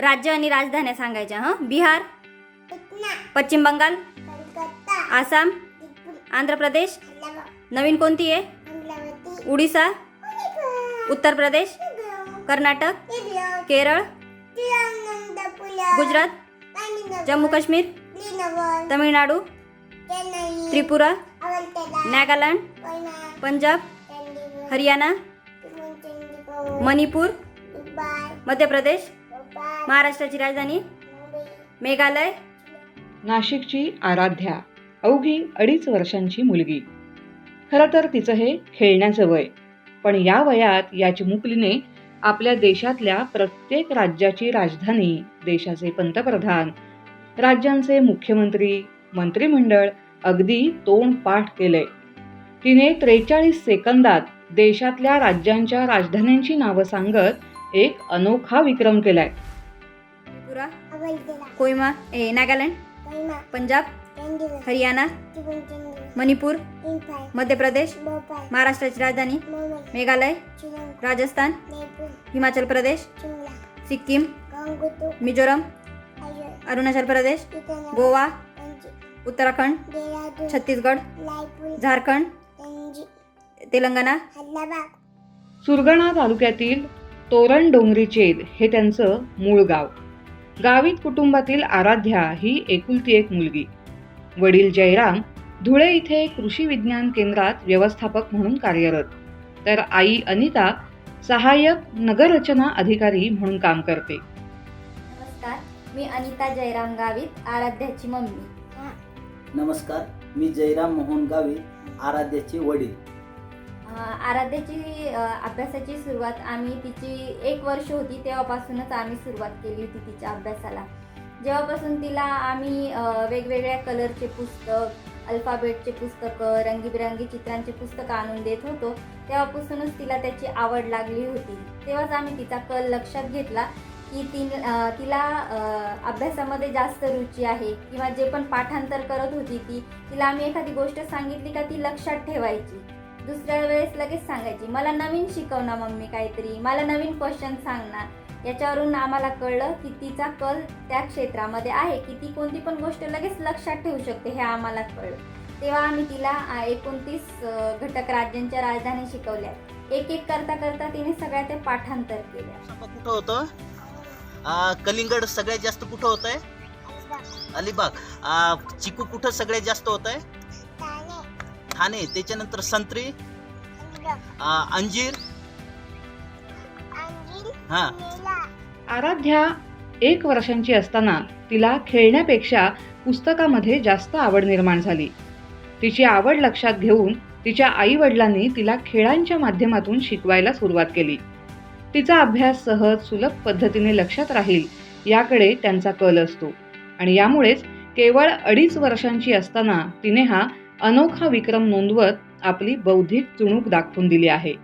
राज्य आणि राजधान्या सांगायच्या हं? बिहार पश्चिम बंगाल आसाम आंध्र प्रदेश नवीन कोणती आहे? उडीसा उत्तर प्रदेश कर्नाटक केरळ गुजरात जम्मू काश्मीर तमिळनाडू त्रिपुरा नागालँड पंजाब हरियाणा मणिपूर मध्य प्रदेश महाराष्ट्राची राजधानी? मेघालय? नाशिकची आराध्या अवघी अडीच वर्षांची मुलगी. खरं तर तिचं हे खेळण्याचं वय. पण या वयात या चिमुकलीने आपल्या देशातल्या प्रत्येक राज्याची राजधानी देशाचे पंतप्रधान राज्यांचे मुख्यमंत्री मंत्रिमंडळ अगदी तोंड पाठ केलंय. तिने त्रेचाळीस सेकंदात देशातल्या राज्यांच्या राजधान्यांची नावं सांगत एक अनोखा विक्रम केलाय. कोहिमा ए नागालँड? पंजाब? हरियाणा? मणिपूर? मध्य प्रदेश महाराष्ट्राची राजधानी? मेघालय? राजस्थान? जयपूर. हिमाचल प्रदेश? सिक्कीम? मिझोरम? अरुणाचल प्रदेश? इटानगर. गोवा? उत्तराखंड? देहरादून. छत्तीसगड? झारखंड? तेलंगणा? हैदराबाद सुरगाणा तालुक्यातील तोरण डोंगरीचेद हे त्यांचं मूळ गाव. गावित कुटुंबातील आराध्या ही एकुलती एक मुलगी. वडील जयराम धुळे इथे कृषी विज्ञान केंद्रात व्यवस्थापक म्हणून कार्यरत. तर आई अनिता सहाय्यक नगररचना अधिकारी म्हणून काम करते. नमस्कार मी अनिता जयराम गावित आराध्याची मम्मी. नमस्कार मी जयराम मोहन गावी आराध्याचे वडील. आराध्याची अभ्यासाची सुरुवात आम्ही तिची एक वर्ष होती तेव्हापासूनच आम्ही सुरुवात केली होती तिच्या अभ्यासाला. जेव्हापासून तिला आम्ही वेगवेगळ्या कलरचे पुस्तक अल्फाबेटचे पुस्तकं रंगीबिरंगी चित्रांचे पुस्तकं आणून देत होतो तेव्हापासूनच तिला त्याची आवड लागली होती. तेव्हाच आम्ही तिचा कल लक्षात घेतला की ती तिला अभ्यासामध्ये जास्त रुची आहे किंवा जे पण पाठांतर करत होती ती तिला आम्ही एखादी गोष्ट सांगितली का ती लक्षात ठेवायची. दुसऱ्या वेळेस लगेच सांगायची मला नवीन शिकव ना मम्मी काहीतरी मला नवीन क्वेश्चन सांग ना. याच्यावरून आम्हाला कळलं की तिचा कल त्या क्षेत्रामध्ये आहे की ती कोणती पण गोष्ट लगेच लक्षात ठेवू शकते हे आम्हाला कळलं. तेव्हा आम्ही तिला एकोणतीस घटक राज्यांच्या राजधानी शिकवल्या. एक एक करता करता तिने सगळ्या ते पाठांतर केल्या. कुठं होतं? कलिंगड सगळ्यात जास्त कुठं होत आहे अलिबाग चिकू कुठं सगळ्यात जास्त होत आहे ठाणे त्याच्यानंतर संत्री अंजीर. अंजीर हा. आराध्या एक वर्षांची असताना तिला खेळण्यापेक्षा पुस्तकामध्ये जास्त आवड निर्माण झाली. तिची आवड लक्षात घेऊन तिच्या आई वडिलांनी तिला खेळांच्या माध्यमातून शिकवायला सुरुवात केली. तिचा अभ्यास सहज सुलभ पद्धतीने लक्षात राहील याकडे त्यांचा कल असतो. आणि यामुळेच केवळ अडीच वर्षांची असताना तिने हा अनोखा विक्रम नोंदवत आपली बौद्धिक चुणूक दाखवून दिली आहे.